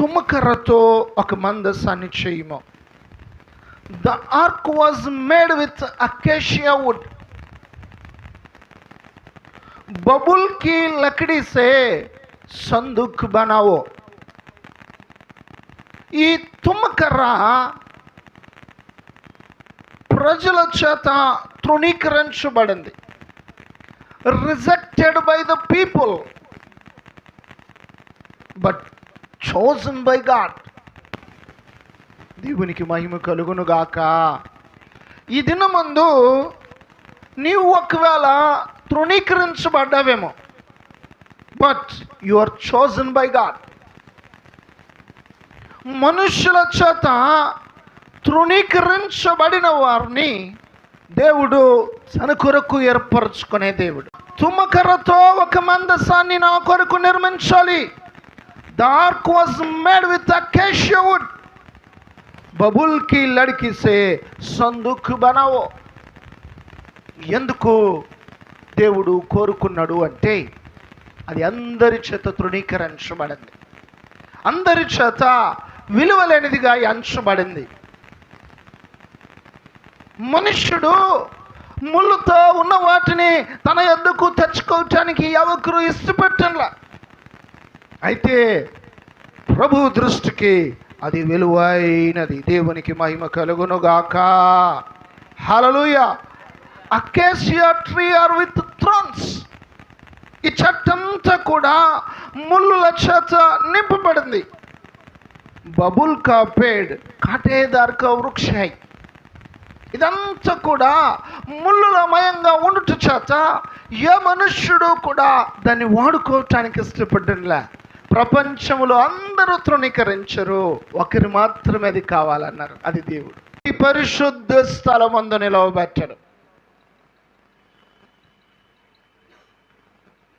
తుమ్మకర్రతో ఒక మందసాన్ని చేయము the ark was made with acacia wood बबुल की लकड़ी से संदूक बनाओ ఈ తుమ్మకర్ర ప్రజల చేత తృణీకరించబడింది rejected by the people but chosen by God దేవునికి మహిమ కలుగును గాక. ఈ దినమందు నీవు ఒకవేళ తృణీకరించబడ్డావేమో but you are chosen by God మనుషుల చేత తృణీకరించబడిన వారిని దేవుడు తన కొరకు ఏర్పరచుకునే దేవుడు. తుమ్మకర్రతో ఒక మందసాన్ని నా కొరకు నిర్మించాలి. The ark was made with acacia wood బబుల్కి లడికి సే సందుక్ బనావో ఎందుకు దేవుడు కోరుకున్నాడు అంటే అది అందరి చేత తృణీకరించబడింది అందరి చేత విలువలేనిదిగా ఎంచబడింది మనుష్యుడు ముళ్ళుతో ఉన్న వాటిని తన ఎద్దుకు తెచ్చుకోవటానికి ఎవరు ఇష్టపెట్టంలా అయితే ప్రభు దృష్టికి అది విలువైనది. దేవునికి మహిమ కలుగునుగాక. Hallelujah acacia tree are with thorns ఈ చెట్టంతా కూడా ముళ్ళుల చేత నింపబడింది. బబుల్ కా పేడ్ కాటేదార్ వృక్షై ఇదంతా కూడా ముళ్ళులమయంగా ఉండుట చేత ఏ మనుష్యుడు కూడా దాన్ని వాడుకోవటానికి ఇష్టపడ్డంలే. ప్రపంచంలో అందరూ తృణీకరించరు. ఒకరు మాత్రమే అది కావాలన్నారు. అది దేవుడు. ఈ పరిశుద్ధ స్థలమందు నిలవబెట్టడు.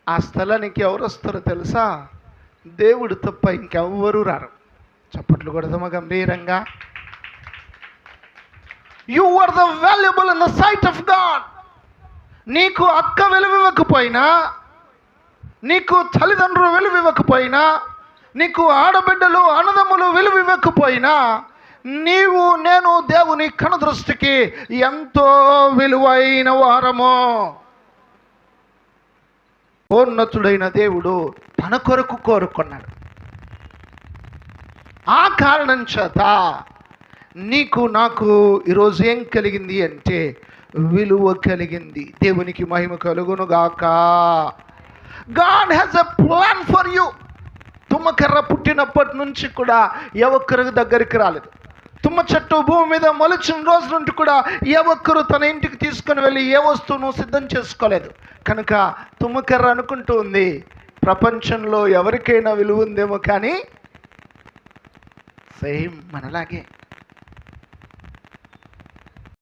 ఆ స్థలానికి ఎవరు వస్తారో తెలుసా? దేవుడు తప్ప ఇంకెవ్వరూ రారు. చప్పట్లు కొడదామా గంభీరంగా? You are the valuable in the sight of God నీకు అక్క వెలువివ్వకపోయినా నీకు తల్లిదండ్రులు వెలువివ్వకపోయినా నీకు ఆడబిడ్డలు అన్నదమ్ములు వెలువివ్వకపోయినా నీవు నేను దేవుని కనుదృష్టికి ఎంతో విలువైన వారము. ఉన్నతుడైన దేవుడు తన కొరకు కోరుకున్నాడు. ఆ కారణం చేత నీకు నాకు ఈరోజు ఏం కలిగింది అంటే విలువ కలిగింది. దేవునికి మహిమ కలుగును గాక God has a plan for you తుమ్మకర్ర పుట్టినప్పటి నుంచి కూడా ఏ ఒక్కరికి దగ్గరికి రాలేదు. తుమ్మ చెట్టు భూమి మీద మొలిచిన రోజు నుండి కూడా ఏ ఒక్కరు తన ఇంటికి తీసుకొని వెళ్ళి ఏ వస్తువును సిద్ధం చేసుకోలేదు. కనుక తుమ్మకర్ర అనుకుంటూ ఉంది ప్రపంచంలో ఎవరికైనా విలువ ఉందేమో కానీ సేమ్ మనలాగే.